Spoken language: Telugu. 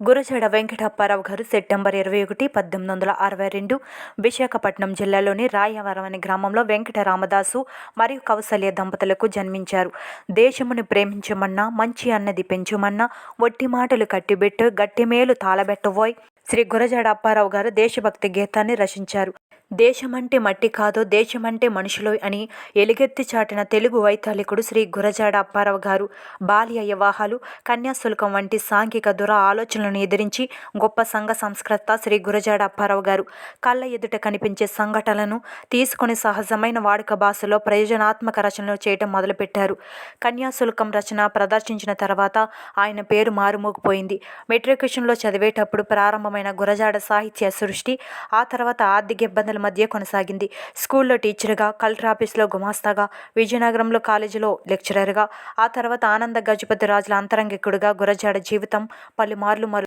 గురజాడ వెంకటప్పారావు గారు సెప్టెంబర్ ఇరవై ఒకటి పద్దెనిమిది వందల అరవై రెండు విశాఖపట్నం జిల్లాలోని రాయవరం అనే గ్రామంలో వెంకట రామదాసు మరియు కౌసల్య దంపతులకు జన్మించారు. దేశమును ప్రేమించమన్నా మంచి అన్నది పెంచమన్నా ఒట్టి మాటలు కట్టిబెట్టు గట్టి మేలు తాళబెట్టబోయ్ శ్రీ గురజాడ అప్పారావు గారు దేశభక్తి గీతాన్ని రచించారు. దేశమంటే మట్టి కాదు దేశమంటే మనుషులు అని ఎలుగెత్తి చాటిన తెలుగు వైతాళికుడు శ్రీ గురజాడ అప్పారావు గారు. బాల్య వివాహాలు కన్యాశుల్కం వంటి సాంఘిక దుర ఆలోచనలను ఎదిరించి గొప్ప సంఘ సంస్కర్త శ్రీ గురజాడ అప్పారావు గారు. కళ్ళ ఎదుట కనిపించే సంఘటనలను తీసుకొని సహజమైన వాడుక భాషలో ప్రయోజనాత్మక రచనలు చేయడం మొదలుపెట్టారు. కన్యాశుల్కం రచన ప్రదర్శించిన తర్వాత ఆయన పేరు మారుమోగిపోయింది. మెట్రికేషన్లో చదివేటప్పుడు ప్రారంభమైన గురజాడ సాహిత్య సృష్టి ఆ తర్వాత ఆర్థిక ఇబ్బందుల మధ్య కొనసాగింది. స్కూల్లో టీచర్గా కలెక్టర్ ఆఫీస్లో గుమాస్తాగా విజయనగరంలో కాలేజీలో లెక్చరర్గా ఆ తర్వాత ఆనంద గజపతి రాజుల అంతరంగికుడిగా గురజాడ జీవితం పలుమార్లు మరు